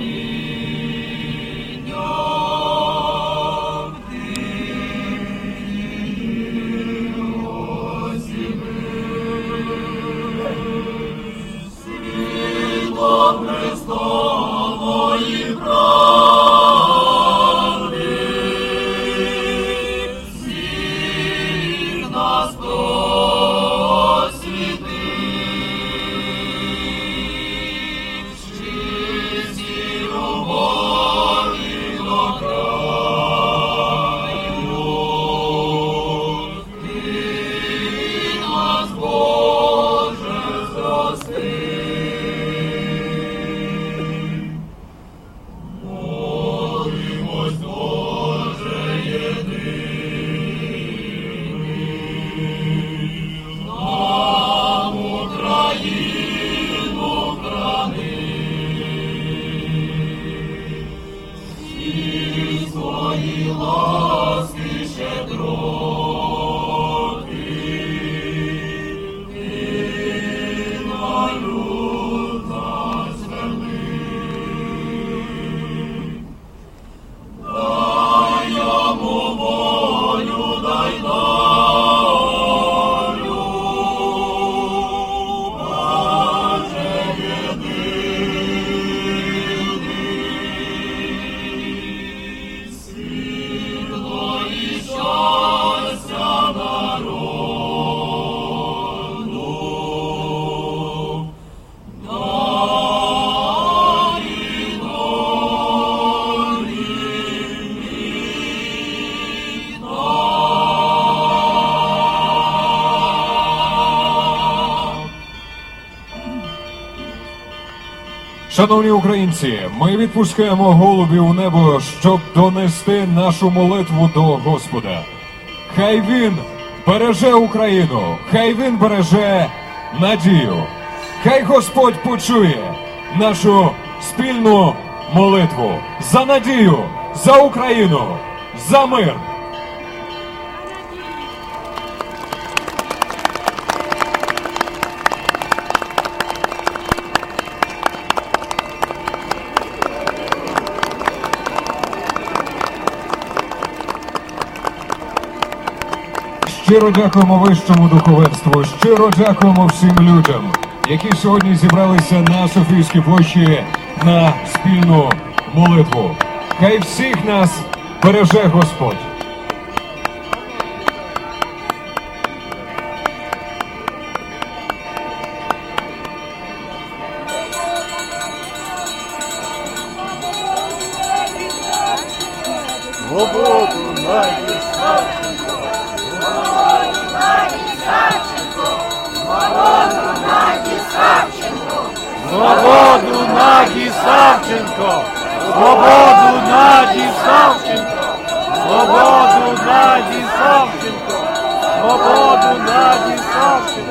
me. Всі свої ласки щедроти, Шановні українці, ми відпускаємо голубів у небо, щоб донести нашу молитву до Господа. Хай він береже Україну, хай він береже надію. Хай Господь почує нашу спільну молитву за надію, за Україну, за мир. Щиро дякуємо вищому духовенству, щиро дякуємо всім людям, які сьогодні зібралися на Софійській площі на спільну молитву. Хай всіх нас береже Господь. Свободу Наді Савченко! Свободу Наді Савченко! Свободу Наді Савченко! Свободу Наді Савченко! Свободу Наді Савченко!